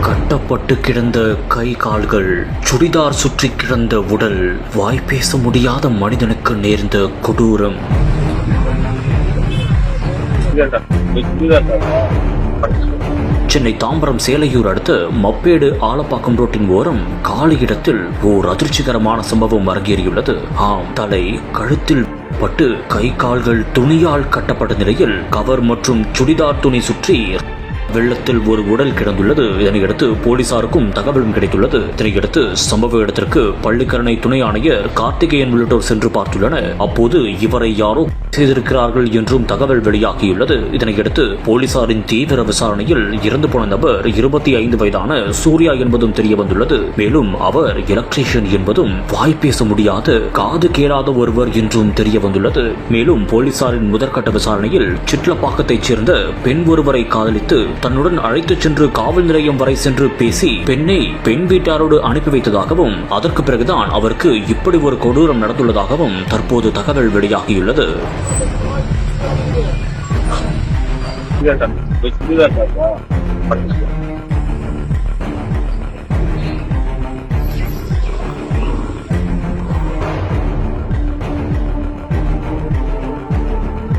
கட்டப்பட்டு கிடந்த கை கால்கள் சுடிதார் சுற்றி கிடந்த உடல் வாய் பேச முடியாத மனிதனுக்கு நேர்ந்த கொடூரம். சென்னை தாம்பரம் சேலையூர் அடுத்த மப்பேடு ஆலப்பாக்கம் ரோட்டின் ஓரம் காலி இடத்தில் ஓர் அதிர்ச்சிகரமான சம்பவம் அரங்கேறியுள்ளது. ஆம் தலை கழுத்தில் பட்டு கை கால்கள் துணியால் கட்டப்பட்ட நிலையில் கவர் மற்றும் சுடிதார் துணி சுற்றி வெள்ளத்தில் ஒரு உடல் கிடந்துள்ளது. இதனையடுத்து போலீசாருக்கும் தகவலும் கிடைத்துள்ளது. இதனையடுத்து சம்பவ இடத்திற்கு பள்ளிக்கரணை துணை ஆணையர் கார்த்திகேயன் உள்ளிட்டோர் சென்று பார்த்துள்ளனர். அப்போது இவரை யாரோ செய்திருக்கிறார்கள் என்றும் தகவல் வெளியாகியுள்ளது. இதனையடுத்து போலீசாரின் தீவிர விசாரணையில் இறந்து போன நபர் இருபத்தி ஐந்து வயதான சூர்யா என்பதும் தெரிய வந்துள்ளது. மேலும் அவர் எலக்ட்ரீஷியன் என்பதும் வாய் பேச முடியாத காது கேளாத ஒருவர் என்றும் தெரிய வந்துள்ளது. மேலும் போலீசாரின் முதற்கட்ட விசாரணையில் சிட்லப்பாக்கத்தைச் சேர்ந்த பெண் ஒருவரை காதலித்து தன்னுடன் அழைத்துச் சென்று காவல் நிலையம் வரை சென்று பேசி பெண்ணை பெண் வீட்டாரோடு அனுப்பி வைத்ததாகவும் அதற்கு பிறகுதான் அவருக்கு இப்படி ஒரு கொடூரம் நடந்துள்ளதாகவும் தற்போது தகவல் வெளியாகியுள்ளது. சுடிதார்